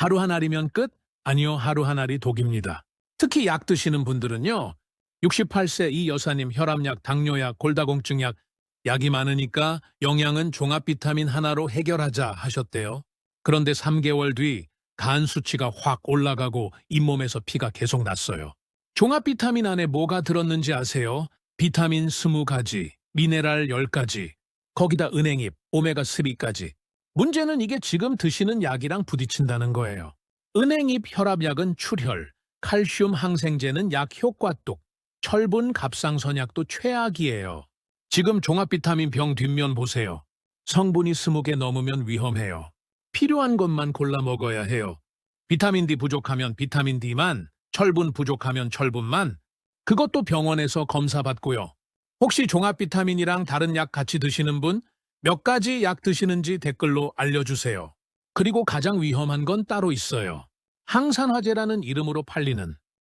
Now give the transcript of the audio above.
하루 한 알이면 끝? 아니요, 하루 한 알이 독입니다. 특히 약 드시는 분들은요. 68세 이 여사님 혈압약, 당뇨약, 골다공증약, 약이 많으니까 영양은 종합 비타민 하나로 해결하자 하셨대요. 그런데 3개월 뒤 간 수치가 확 올라가고 잇몸에서 피가 계속 났어요. 종합 비타민 안에 뭐가 들었는지 아세요? 비타민 20가지, 미네랄 10가지, 거기다 은행잎, 오메가3까지. 문제는 이게 지금 드시는 약이랑 부딪힌다는 거예요. 은행잎 혈압약은 출혈, 칼슘 항생제는 약 효과 뚝, 철분 갑상선약도 최악이에요. 지금 종합비타민 병 뒷면 보세요. 성분이 20개 넘으면 위험해요. 필요한 것만 골라 먹어야 해요. 비타민 D 부족하면 비타민 D만, 철분 부족하면 철분만, 그것도 병원에서 검사받고요. 혹시 종합비타민이랑 다른 약 같이 드시는 분? 몇 가지 약 드시는지 댓글로 알려주세요. 그리고 가장 위험한 건 따로 있어요. 항산화제라는 이름으로 팔리는